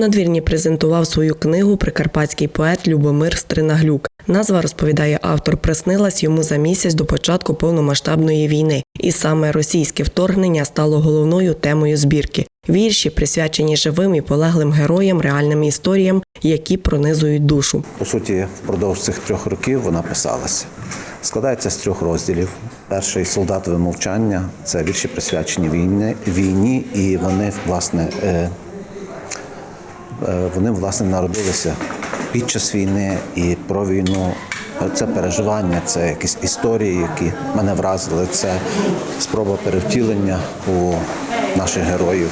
надвірні презентував свою книгу Прикарпатський поет Любомир Стринаглюк. Назва розповідає автор, приснилась йому за місяць до початку повномасштабної війни, і саме російське вторгнення стало головною темою збірки. Вірші присвячені живим і полеглим героям, реальним історіям, які пронизують душу. По суті, впродовж цих трьох років вона писалася. Складається з трьох розділів. Перший солдатове мовчання це вірші присвячені війні, війні, і вони власне е, вони власне народилися під час війни і про війну. Це переживання, це якісь історії, які мене вразили. Це спроба перевтілення у наших героїв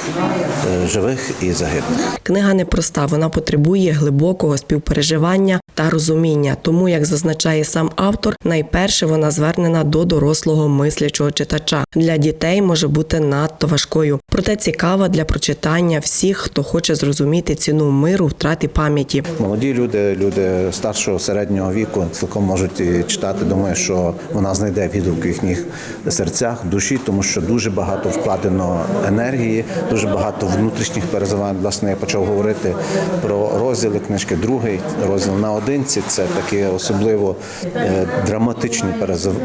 е, живих і загиблих. Книга непроста, вона потребує глибокого співпереживання та розуміння. Тому, як зазначає сам автор, найперше вона звернена до дорослого мислячого читача. Для дітей може бути надто важкою, проте цікава для прочитання всіх, хто хоче зрозуміти ціну миру, втрати пам'яті. Молоді люди, люди старшого середнього віку цілком можуть читати. Думаю, що вона знайде відгук в їхніх серцях, душі, тому що дуже багато вкладено енергії, дуже багато внутрішніх переживань. Власне, я почав говорити про розділи книжки. Другий розділ наодинці це такі особливо е, драматичні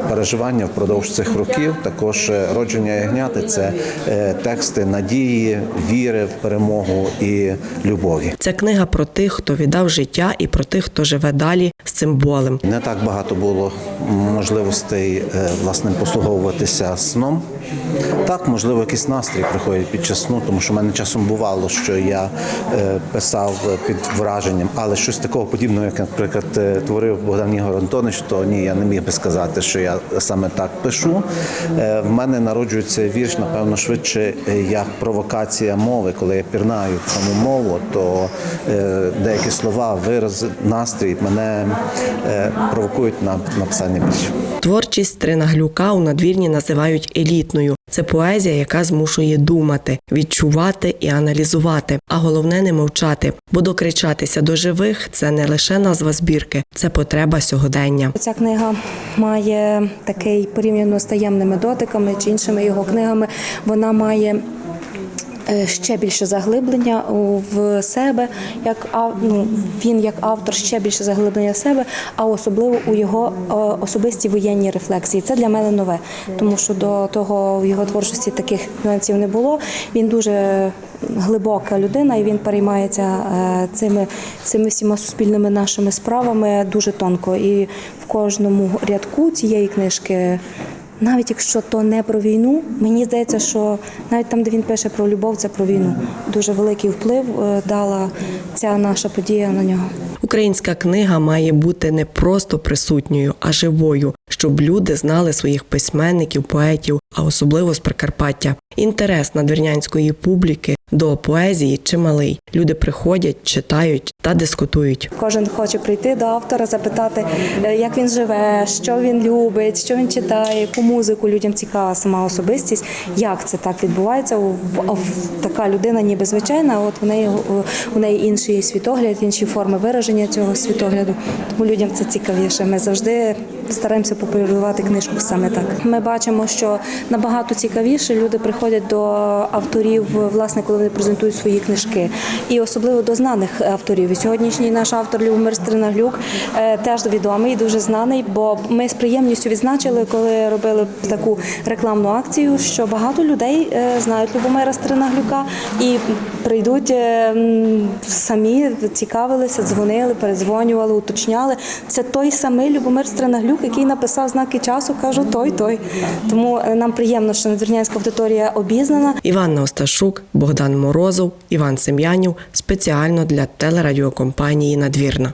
переживання впродовж цих років. Також е, родження ягняти це е, тексти надії, віри в перемогу і любові. Це книга про тих, хто віддав життя, і про тих, хто живе далі з цим болем. Не так багато було можливостей власне послуговуватися сном. Так, можливо, якийсь настрій приходить під час сну, тому що в мене часом бувало, що я писав під враженням, але щось такого подібного, як, наприклад, е, творив Богдан Ігор Антонич, то ні, я не міг би сказати, що я саме так пишу. Е, В мене народжується вірш, напевно, швидше е, як провокація мови. Коли я пірнаю в саму мову, то деякі слова, вираз, настрій мене провокують на написання віршів. Творчість Тринаглюка у надвірні називають елітною. Це поезія, яка змушує думати, відчувати і аналізувати, а головне не мовчати, бо докричатися до живих це не лише назва збірки, це потреба сьогодення. Ця книга має такий порівняно з таємними дотиками чи іншими його книгами. Вона має ще більше заглиблення в себе, як ну, він як автор ще більше заглиблення в себе, а особливо у його е, особисті воєнні рефлексії. Це для мене нове, тому що до того в його творчості таких нюансів не було. Він дуже глибока людина, і він переймається е, цими, цими всіма суспільними нашими справами дуже тонко. І в кожному рядку цієї книжки. Навіть якщо то не про війну, мені здається, що навіть там, де він пише про любов, це про війну. Дуже великий вплив е, дала ця наша подія на нього. Українська книга має бути не просто присутньою, а живою, щоб люди знали своїх письменників, поетів, а особливо з Прикарпаття. Інтерес надвірнянської публіки до поезії чималий. Люди приходять, читають та дискутують. Кожен хоче прийти до автора, запитати, е, як він живе, що він любить, що він читає, яку музику людям цікава сама особистість. Як це так відбувається? Така людина, ніби звичайна, от в неї у неї інший світогляд, інші форми вираження цього світогляду. Тому людям це цікавіше. Ми завжди стараємося популяризувати книжку саме так. Ми бачимо, що набагато цікавіше люди приходять до авторів, власне, коли вони презентують свої книжки, і особливо до знаних авторів. І сьогоднішній наш автор Любомир Стринаглюк е, теж відомий, дуже знаний, бо ми з приємністю відзначили, коли робили таку рекламну акцію, що багато людей е, знають Любомира Стринаглюка і прийдуть е, самі, цікавилися, дзвонили, передзвонювали, уточняли. Це той самий Любомир Стринаглюк, який написав знаки часу. Кажу, той, той. Тому нам приємно, що надвірнянська аудиторія обізнана. Іванна Осташук, Богдан Морозов, Іван Сем'янів спеціально для телерадіокомпанії Надвірна.